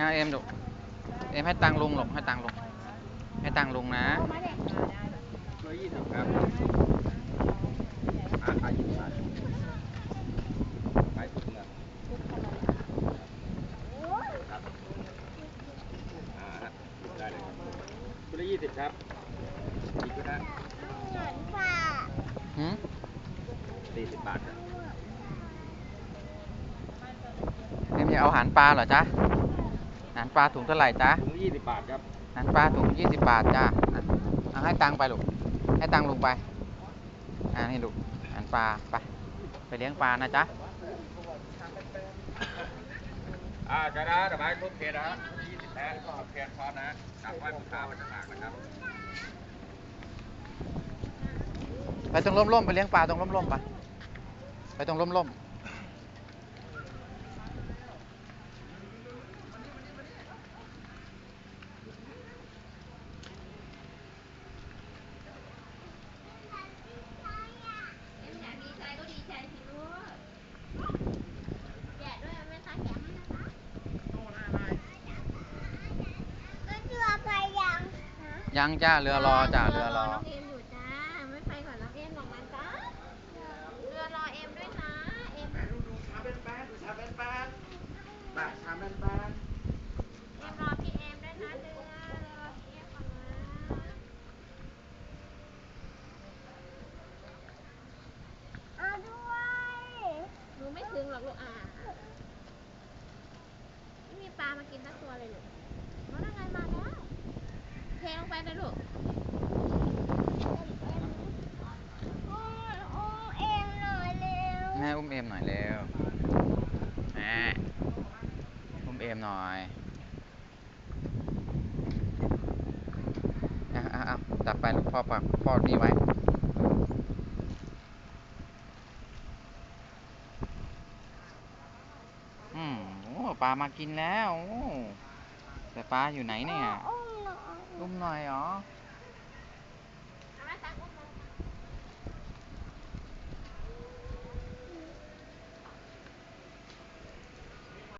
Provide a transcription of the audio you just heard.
งาเอ็มดูเอ็มให้ตังค์ลุงหรอกให้ตังค์ลุงให้ตังค์ลุงนะร้อยยี่สิบครับอ่าขายยี่สิบบาทขายถุงละครับอ่าฮะได้เลยครับคุณละยี่สิบครับอีกนะหืมสี่สิบบาทครับเอ็มจะเอาอาหารปลาเหรอจ๊ะ อาหารปลาถุงเท่าไหร่จ๊ะถุงยี่สิบบาทครับอาหารปลาถุงยี่สิบบาทจ้ะอะเอาให้ตังค์ไปลูก ให้ตังค์ลุงไป อ่านี่ลูกอาหารปลาไป ไปเลี้ยงปลานะจ๊ะอ่าจะนะดอกไม้ทุกเทียนนะฮะยี่สิบแพ้ก็เทียนซ้อนนะกลับไหว้บูชาวันต่างๆนะครับ ไปตรงร่มๆไปเลี้ยงปลาตรงร่มๆไป ไปตรงร่มๆ อยากดีใจก็ดีใจสิลูกแกะด้วยแม่ค้าแกะให้นะคะก็เรือไปยังฮะ ยังจ้าเรือรอจ้าเรือรอ น้องเอ็มอยู่จ้า ไม่ไปก่อนน้องเอ็มหรอกนะจ๊ะเรือรอเอ็มด้วยนะ เอ็มชาเป็นแปดชาเป็นแปดแปดชาเป็นแปดเอ็มรอพี่เอ็มด้วยนะเรือเรือรอพี่เอ็มก่อนนะเอาด้วยหนูไม่ถึงหรอกลูกอ่าไม่มีปลามากินสักตัวเลยลูกมาได้ไงมาแล้ว เทลงไปเลยลูกแม่อุ้มเอมหน่อยเร็วแม่อุ้มเอมหน่อยอะอะอะจับไปลูกพ่อปักพ่อนี่ไว้ อืมโอ้ปลามากินแล้วโอ้แต่ปลาอยู่ไหนเนี่ย อุ้ม หน่อยเหรอเ